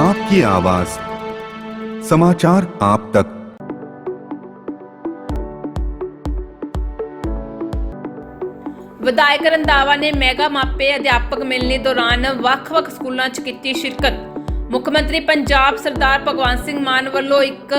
आपकी आवाज समाचार आप तक ਵਿਧਾਇਕ ਰੰਧਾਵਾ ਨੇ ਮੈਗਾ ਮਾਪੇ ਅਧਿਆਪਕ ਮਿਲਣੀ ਦੌਰਾਨ ਵੱਖ-ਵੱਖ ਸਕੂਲਾਂ 'ਚ ਕੀਤੀ ਸ਼ਿਰਕਤ ਮੁੱਖ ਮੰਤਰੀ ਪੰਜਾਬ ਸਰਦਾਰ ਭਗਵੰਤ ਸਿੰਘ ਮਾਨ ਵੱਲੋਂ ਇੱਕ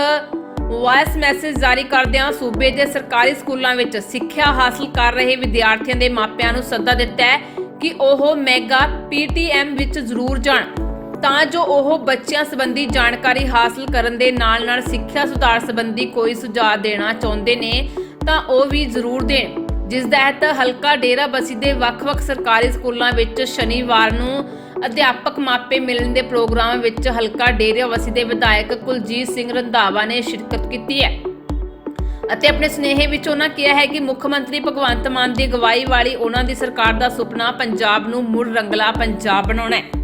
ਵਾਇਸ ਮੈਸੇਜ ਜਾਰੀ ਕਰਦਿਆਂ ਸੂਬੇ ਦੇ ਸਰਕਾਰੀ ਸਕੂਲਾਂ ਵਿੱਚ ਸਿੱਖਿਆ ਹਾਸਲ ਕਰ ਰਹੇ ਵਿਦਿਆਰਥੀਆਂ ਦੇ ਮਾਪਿਆਂ ਨੂੰ ਸੱਦਾ ਦਿੱਤਾ ਹੈ ਕਿ ਉਹ ਮੈਗਾ ਪੀਟੀਐਮ ਵਿੱਚ ਜ਼ਰੂਰ ਜਾਣ ਤਾਂ ਜੋ ਉਹ ਬੱਚਿਆਂ ਸੰਬੰਧੀ ਜਾਣਕਾਰੀ ਹਾਸਲ ਕਰਨ ਦੇ ਨਾਲ-ਨਾਲ ਸਿੱਖਿਆ ਸੁਧਾਰ ਸੰਬੰਧੀ ਕੋਈ ਸੁਝਾਅ ਦੇਣਾ ਚਾਹੁੰਦੇ ਨੇ, ਤਾਂ ਉਹ ਵੀ ਜ਼ਰੂਰ ਦੇਣ। ਜਿਸ ਤਹਿਤ ਹਲਕਾ ਡੇਰਾ ਬਸੀ ਦੇ ਵੱਖ-ਵੱਖ ਸਰਕਾਰੀ ਸਕੂਲਾਂ ਵਿੱਚ ਸ਼ਨੀਵਾਰ ਨੂੰ ਅਧਿਆਪਕ ਮਾਪੇ ਮਿਲਣ ਦੇ ਪ੍ਰੋਗਰਾਮ ਵਿੱਚ ਹਲਕਾ ਡੇਰਾ ਬਸੀ ਦੇ ਵਿਧਾਇਕ ਕੁਲਜੀਤ ਸਿੰਘ ਰੰਧਾਵਾ ਨੇ ਸ਼ਿਰਕਤ ਕੀਤੀ ਹੈ। ਅਤੇ ਆਪਣੇ ਸੁਨੇਹੇ ਵਿੱਚ ਉਹਨਾਂ ਕਿਹਾ ਹੈ ਕਿ ਮੁੱਖ ਮੰਤਰੀ ਭਗਵੰਤ ਮਾਨ ਦੀ ਅਗਵਾਈ ਵਾਲੀ ਉਹਨਾਂ ਦੀ ਸਰਕਾਰ ਦਾ ਸੁਪਨਾ ਪੰਜਾਬ ਨੂੰ ਮੁੜ ਰੰਗਲਾ ਪੰਜਾਬ ਬਣਾਉਣਾ ਹੈ।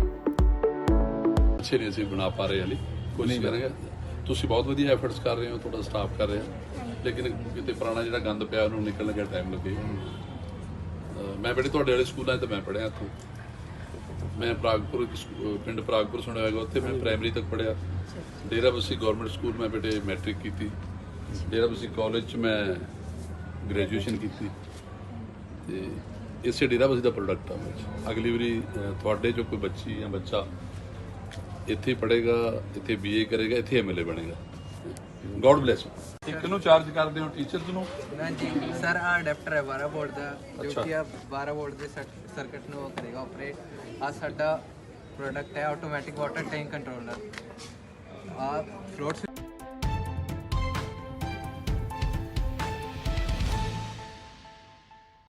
ਅੱਛੇ ਨਹੀਂ ਅਸੀਂ ਬਣਾ ਪਾ ਰਹੇ ਹਾਲੇ ਕੋਸ਼ਿਸ਼ ਕਰਾਂਗੇ। ਤੁਸੀਂ ਬਹੁਤ ਵਧੀਆ ਐਫਰਟਸ ਕਰ ਰਹੇ ਹੋ ਤੁਹਾਡਾ ਸਟਾਫ ਕਰ ਰਿਹਾ। ਲੇਕਿਨ ਕਿਤੇ ਪੁਰਾਣਾ ਜਿਹੜਾ ਗੰਦ ਪਿਆ ਉਹਨੂੰ ਨਿਕਲਣ ਲੱਗਾ ਟਾਈਮ ਲੱਗੇ? ਮੈਂ ਬੜੇ ਤੁਹਾਡੇ ਵਾਲੇ ਸਕੂਲਾਂ 'ਚ ਤਾਂ ਮੈਂ ਪੜਿਆ ਇੱਥੋਂ। ਮੈਂ ਪ੍ਰਾਗਪੁਰ ਪਿੰਡ ਪ੍ਰਾਗਪੁਰ ਸੁਣਿਆ ਹੋਵੇਗਾ ਉੱਥੇ ਮੈਂ ਪ੍ਰਾਇਮਰੀ ਤੱਕ ਪੜਿਆ ਡੇਰਾ ਬਸੀ ਗਵਰਨਮੈਂਟ ਸਕੂਲ ਮੈਂ ਬੇਟੇ ਮੈਟ੍ਰਿਕ ਕੀਤੀ। ਡੇਰਾ ਬਸੀ ਕਾਲਜ 'ਚ ਮੈਂ ਗ੍ਰੈਜੂਏਸ਼ਨ ਕੀਤੀ। ਤੇ ਇਸੇ ਡੇਰਾ ਬਸੀ ਦਾ ਪ੍ਰੋਡਕਟ ਆ ਮੈਂ ਅਗਲੀ ਵਾਰੀ ਤੁਹਾਡੇ ਚੋਂ ਕੋਈ ਬੱਚੀ ਜਾਂ ਬੱਚਾ ਇੱਥੇ ਪੜ੍ਹੇਗਾ ਇੱਥੇ ਬੀਏ ਕਰੇਗਾ ਇੱਥੇ ਐਮਐਲਏ ਬਣੇਗਾ। ਗੋਡ ਬlesਸ ਇੱਕ ਨੂੰ ਚਾਰਜ ਕਰਦੇ ਹੋ ਟੀਚਰਸ ਨੂੰ? ਨਾ ਜੀ ਸਰ ਆ ਅਡਾਪਟਰ ਹੈ 12 ਵੋਲਟ ਦਾ ਜੋ। ਕਿ ਆ 12 ਵੋਲਟ ਦੇ ਸਰਕਟ ਨੂੰ ਕਰੇਗਾ ਆਪਰੇਟ ਆ ਸਾਡਾ ਪ੍ਰੋਡਕਟ ਹੈ ਆਟੋਮੈਟਿਕ ਵਾਟਰ ਟੈਂਕ ਕੰਟਰੋਲਰ ਆ ਫਲੋਟ